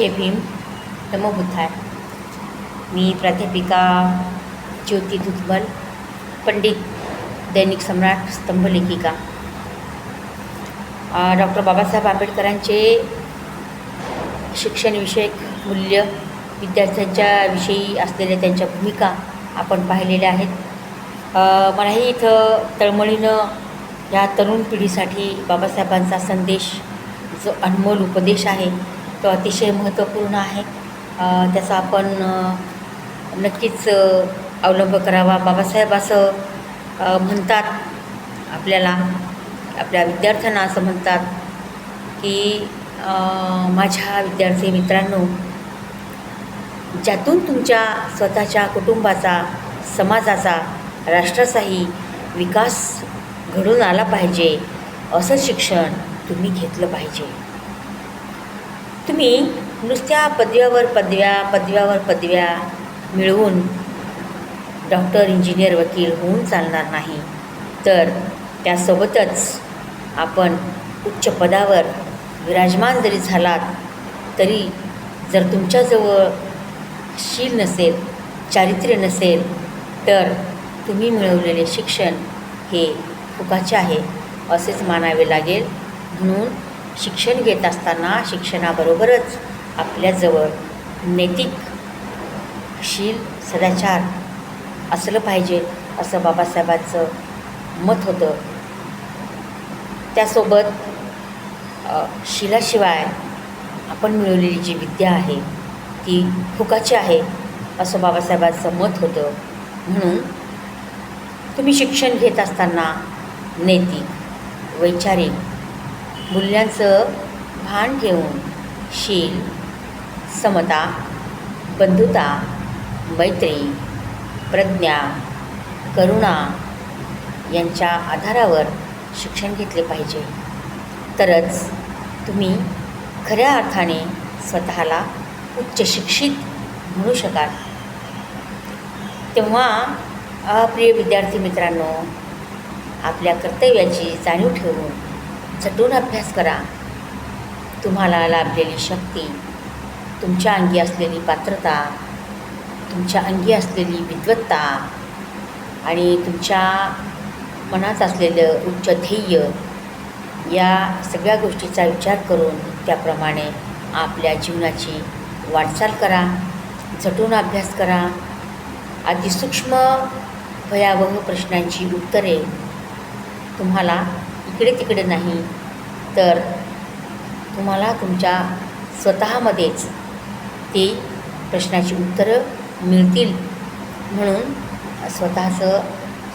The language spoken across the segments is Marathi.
जय भीम नमो बुद्धाय मी प्राध्यापिका ज्योती दुधबल पंडित दैनिक सम्राट स्तंभलेखिका। डॉक्टर बाबासाहेब आंबेडकरांचे शिक्षणविषयक मूल्य विद्यार्थ्यांच्या विषयी असलेल्या त्यांच्या भूमिका आपण पाहिलेल्या आहेत. मलाही इथं तळमळीनं ह्या तरुण पिढीसाठी बाबासाहेबांचा संदेश जो अनमोल उपदेश आहे तो अतिशय महत्त्वपूर्ण आहे. त्याचा आपण नक्कीच अवलंब करावा. बाबासाहेब असं म्हणतात आपल्याला आपल्या विद्यार्थ्यांना असं म्हणतात की माझ्या विद्यार्थी मित्रांनो ज्यातून तुमच्या स्वतःच्या कुटुंबाचा समाजाचा राष्ट्राचाही विकास घडून आला पाहिजे असं शिक्षण तुम्ही घेतलं पाहिजे. तुम्ही नुसत्या पदव्यावर पदव्या पदव्यावर पदव्या मिळवून डॉक्टर इंजिनियर वकील होऊन चालणार नाही. तर त्यासोबतच आपण उच्च पदावर विराजमान जरी झालात तरी जर तुमच्याजवळ शील नसेल चारित्र्य नसेल तर तुम्ही मिळवलेले शिक्षण हे फुकाचे आहे असेच मानावे लागेल. म्हणून शिक्षण घेत असताना शिक्षणाबरोबरच आपल्याजवळ नैतिक शील सदाचार असलं पाहिजे असं बाबासाहेबांचं मत होतं. त्यासोबत शिलाशिवाय आपण मिळवलेली जी विद्या आहे ती फुकाची आहे असं बाबासाहेबांचं मत होतं. म्हणून तुम्ही शिक्षण घेत असताना नैतिक वैचारिक मूल्यांचं भान ठेवून शील समता बंधुता मैत्री प्रज्ञा करुणा यांच्या आधारावर शिक्षण घेतले पाहिजे. तरच तुम्ही खऱ्या अर्थाने स्वतःला उच्च शिक्षित म्हणू शकाल. तेव्हा प्रिय विद्यार्थी मित्रांनो आपल्या कर्तव्याची जाणीव ठेवून झटून अभ्यास करा. तुम्हाला लाभलेली शक्ती तुमच्या अंगी असलेली पात्रता तुमच्या अंगी असलेली विद्वत्ता आणि तुमच्या मनात असलेलं उच्च ध्येय या सगळ्या गोष्टीचा विचार करून त्याप्रमाणे आपल्या जीवनाची वाटचाल करा झटून अभ्यास करा. अतिसूक्ष्म भयावह प्रश्नांची उत्तरे तुम्हाला इकडे तिकडे नाही. तर तुम्हाला तुमच्या स्वतःमध्येच ते प्रश्नाची उत्तरं मिळतील. म्हणून स्वतःचं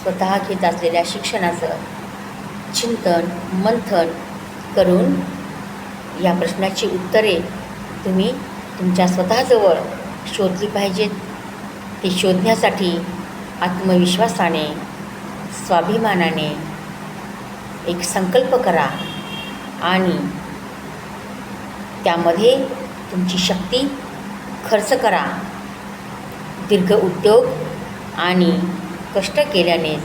स्वतः घेत असलेल्या शिक्षणाचं चिंतन मंथन करून या प्रश्नाची उत्तरे तुम्ही तुमच्या स्वतःजवळ शोधली पाहिजेत. ती शोधण्यासाठी आत्मविश्वासाने स्वाभिमानाने एक संकल्प करा आणि त्यामध्ये तुमची शक्ती खर्च करा. दीर्घ उद्योग आणि कष्ट केल्याने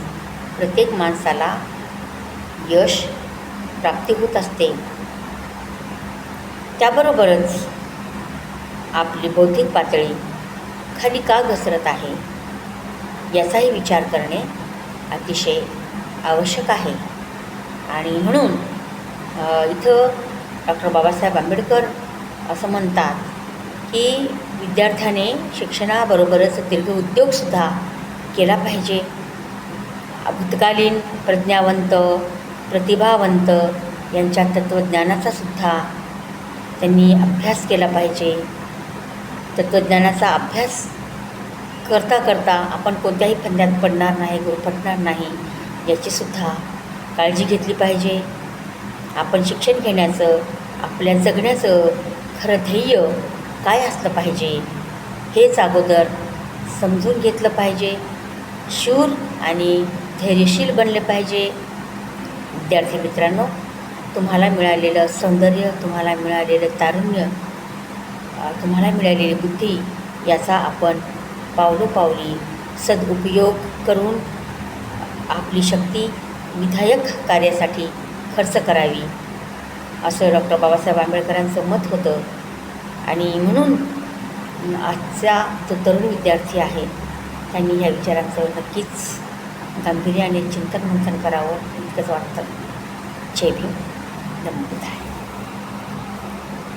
प्रत्येक माणसाला यश प्राप्ती होत असते. त्याबरोबरच आपली बौद्धिक पातळी खाली का घसरत आहे? याचाही विचार करणे अतिशय आवश्यक आहे. आणि म्हणून इथं डॉक्टर बाबासाहेब आंबेडकर असं म्हणतात की विद्यार्थ्याने शिक्षणाबरोबरच दीर्घ उद्योगसुद्धा केला पाहिजे. भूतकालीन प्रज्ञावंत प्रतिभावंत यांच्या तत्त्वज्ञानाचा सुद्धा त्यांनी अभ्यास केला पाहिजे. तत्त्वज्ञानाचा अभ्यास करता करता आपण कोणत्याही फंद्यात पडणार नाही गुरफटणार नाही याचीसुद्धा काळजी घेतली पाहिजे. आपण शिक्षण घेण्याचं आपल्या जगण्याचं खरं ध्येय काय असलं पाहिजे? हेच अगोदर समजून घेतलं पाहिजे. शूर आणि धैर्यशील बनले पाहिजे. विद्यार्थी मित्रांनो तुम्हाला मिळालेलं सौंदर्य तुम्हाला मिळालेलं तारुण्य तुम्हाला मिळालेली बुद्धी याचा आपण पावलोपावली सदुपयोग करून आपली शक्ती विधायक कार्यासाठी खर्च करावी असं डॉक्टर बाबासाहेब आंबेडकरांचं मत होतं. आणि म्हणून आजचा जो तरुण विद्यार्थी आहे त्यांनी ह्या विचारांचं नक्कीच गांभीर्याने चिंतन मंथन करावं इतकंच वाटतं. जय भीम. नमो